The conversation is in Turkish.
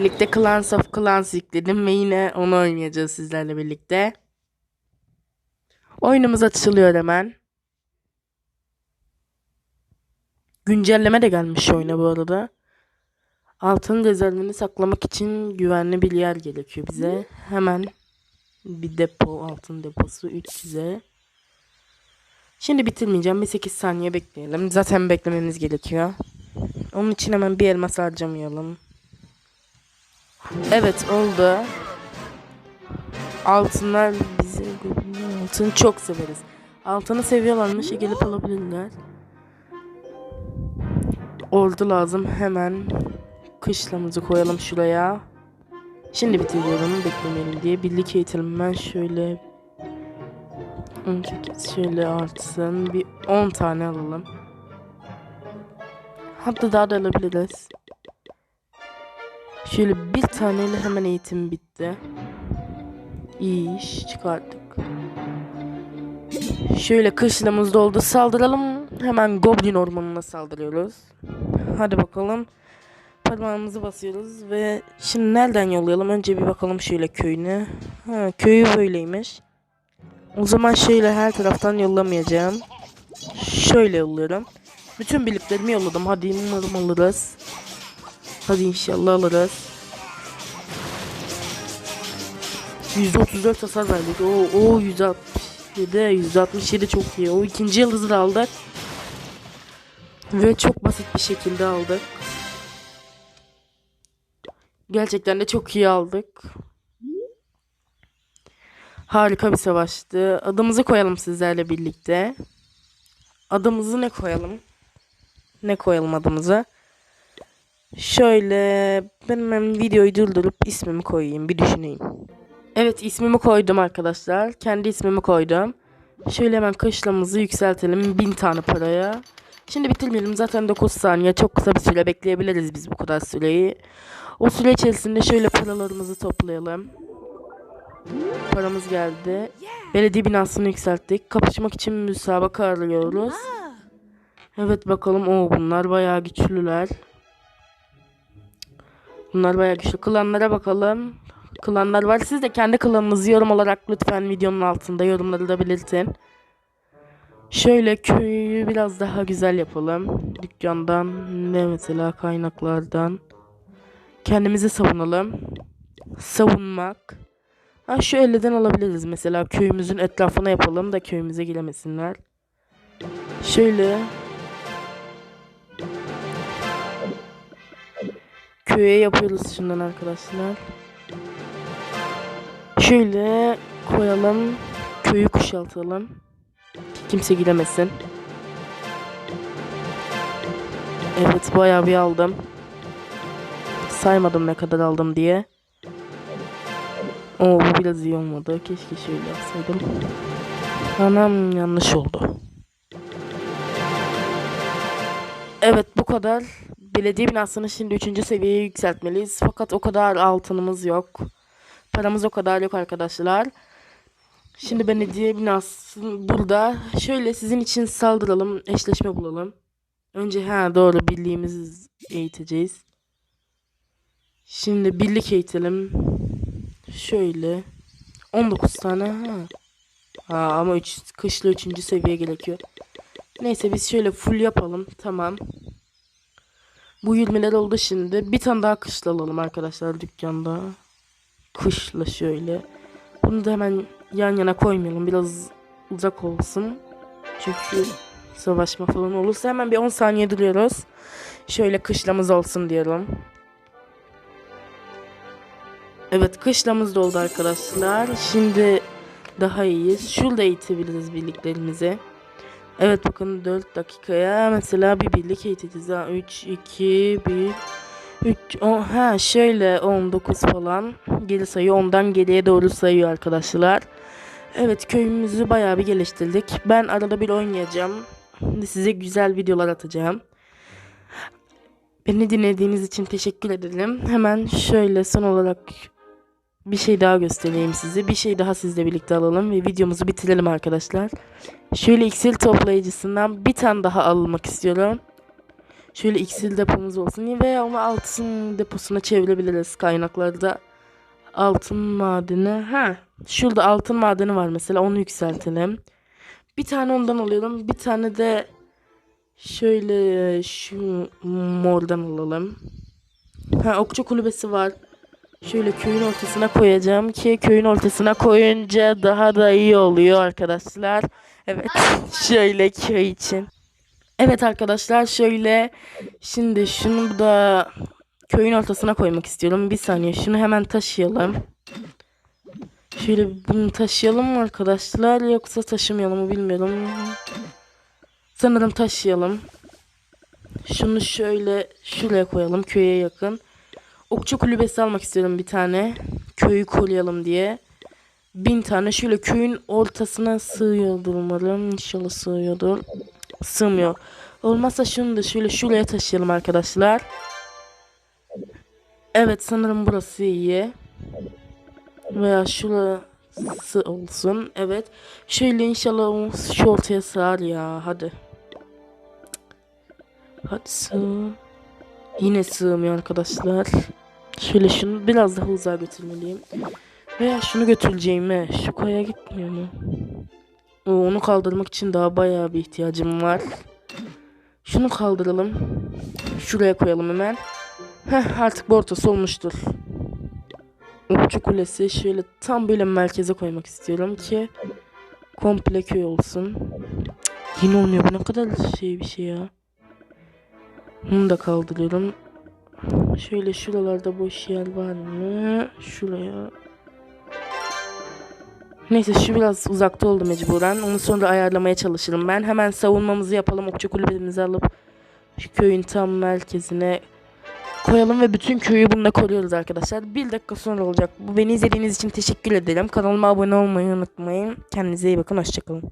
Birlikte Clans of Clans yükledim ve yine onu oynayacağız sizlerle birlikte. Oyunumuz açılıyor hemen. Güncelleme de gelmiş oyuna bu arada. Altın rezervini saklamak için güvenli bir yer gerekiyor bize. Hemen bir depo, altın deposu 300'e. Şimdi bitirmeyeceğim. Bir 8 saniye bekleyelim. Zaten beklememiz gerekiyor. Onun için hemen bir elmas harcamayalım. Evet oldu. Altınlar bizi altını çok severiz. Altını seviyorlarmış gelip alabilirler. Ordu lazım hemen kışlamızı koyalım şuraya. Şimdi bitiriyorum beklemeyelim diye. Birlik eğitelim ben şöyle 18 şöyle artsın. Bir 10 tane alalım. Hatta daha da alabiliriz. Şöyle bir taneyle hemen eğitim bitti. İyi iş çıkarttık. Şöyle kışlamız doldu. Saldıralım. Hemen Goblin ormanına saldırıyoruz. Hadi bakalım. Parmağımızı basıyoruz ve şimdi nereden yollayalım? Önce bir bakalım şöyle köyüne. Ha, köyü böyleymiş. O zaman şöyle her taraftan yollamayacağım. Şöyle yolluyorum. Bütün birliklerimi yolladım. Hadi umarım alırız. Hadi inşallah alırız. 134 hasar verdik. Oo, o 167, 167 çok iyi. O ikinci yıldızı da aldık. Ve çok basit bir şekilde aldık. Gerçekten de çok iyi aldık. Harika bir savaştı. Adımızı koyalım sizlerle birlikte. Adımızı ne koyalım? Ne koyalım adımızı? Şöyle ben hemen videoyu durdurup ismimi koyayım bir düşüneyim. Evet ismimi koydum arkadaşlar. Kendi ismimi koydum. Şöyle hemen kışlamızı yükseltelim bin tane paraya. Şimdi bitirmeyelim zaten 9 saniye çok kısa bir süre bekleyebiliriz biz bu kadar süreyi. O süre içerisinde şöyle paralarımızı toplayalım. Paramız geldi. Belediye binasını yükselttik. Kapışmak için müsabaka arıyoruz. Evet bakalım. o bunlar bayağı güçlüler. Bunlar bayağı güçlü. Klanlara bakalım. Klanlar var. Siz de kendi klanınızı yorum olarak lütfen videonun altında yorumları da belirtin. Şöyle köyü biraz daha güzel yapalım. Dükkandan ne mesela kaynaklardan. Kendimizi savunalım. Savunmak. Ha şu elliden alabiliriz mesela köyümüzün etrafına yapalım da köyümüze giremesinler. Şöyle köye yapıyoruz şundan arkadaşlar. Şöyle koyalım. Köyü kuşatalım. Kimse giremesin. Evet bayağı bir aldım. Saymadım ne kadar aldım diye. Oo bu biraz iyi olmadı. Keşke şöyle yapsaydım. Anam yanlış oldu. Evet bu kadar. Belediye binasını şimdi 3. seviyeye yükseltmeliyiz. Fakat o kadar altınımız yok. Paramız o kadar yok arkadaşlar. Şimdi belediye binası burada. Şöyle sizin için saldıralım. Eşleşme bulalım. Önce ha doğru birliğimizi eğiteceğiz. Şimdi birlik eğitelim. Şöyle. 19 tane ha. Ha ama 3 kışla 3. seviye gerekiyor. Neyse biz şöyle full yapalım. Tamam. Bu 20'ler oldu şimdi. Bir tane daha kışla alalım arkadaşlar dükkanda. Kışla şöyle. Bunu da hemen yan yana koymayalım. Biraz uzak olsun. Çünkü savaşma falan olursa hemen bir 10 saniye duruyoruz. Şöyle kışlamız olsun diyelim. Evet kışlamız doldu arkadaşlar. Şimdi daha iyiyiz. Şurada eğitebiliriz birliklerimizi. Evet bakın 4 dakikaya mesela bir birlik eğiteceğiz. Ha, 3, 2, 1, 3, 10, ha şöyle 19 falan. Geri sayı 10'dan geriye doğru sayıyor arkadaşlar. Evet köyümüzü bayağı bir geliştirdik. Ben arada bir oynayacağım. Size güzel videolar atacağım. Beni dinlediğiniz için teşekkür ederim. Hemen şöyle son olarak bir şey daha göstereyim size. Bir şey daha sizle birlikte alalım ve videomuzu bitirelim arkadaşlar. Şöyle iksir toplayıcısından bir tane daha almak istiyorum. Şöyle iksir depomuz olsun veya ama altın deposuna çevirebiliriz kaynaklarda. Altın madeni. Ha, şurada altın madeni var mesela onu yükseltelim. Bir tane ondan alıyorum. Bir tane de şöyle şu mordan alalım. Ha, okçu kulübesi var. Şöyle köyün ortasına koyacağım ki köyün ortasına koyunca daha da iyi oluyor arkadaşlar. Evet şöyle köy için. Evet arkadaşlar şöyle şimdi şunu da köyün ortasına koymak istiyorum. Bir saniye şunu hemen taşıyalım. Şöyle bunu taşıyalım mı arkadaşlar yoksa taşımayalım mı bilmiyorum. Sanırım taşıyalım. Şunu şöyle şuraya koyalım köye yakın. Okçu kulübesi almak istiyorum bir tane. Köyü koruyalım diye. Bin tane şöyle köyün ortasına sığıyordur umarım. İnşallah sığıyordur. Sığmıyor. Olmazsa şunu da şöyle şuraya taşıyalım arkadaşlar. Evet sanırım burası iyi. Veya şurası olsun. Evet. Şöyle inşallah şu ortaya sığar ya. Hadi. Hadi sığ. Yine sığmıyor arkadaşlar. Şöyle şunu biraz daha uzağa götürmeliyim. Veya şunu götüreceğime şu kaya gitmiyor mu? Oo, onu kaldırmak için daha bayağı bir ihtiyacım var. Şunu kaldıralım. Şuraya koyalım hemen. Heh, artık bu ortası olmuştur. Okçu kulesi şöyle tam böyle merkeze koymak istiyorum ki komple köy olsun. Yine olmuyor bu ne kadar şey bir şey ya. Bunu da kaldırıyorum. Şöyle şuralarda boş yer var mı? Şuraya. Neyse şu biraz uzakta oldu mecburen. Onu sonra ayarlamaya çalışırım ben. Hemen savunmamızı yapalım. Okçu kulübemizi alıp şu köyün tam merkezine koyalım ve bütün köyü bununla koruyoruz arkadaşlar. Bir dakika sonra olacak. Bu beni izlediğiniz için teşekkür ederim. Kanalıma abone olmayı unutmayın. Kendinize iyi bakın. Hoşçakalın.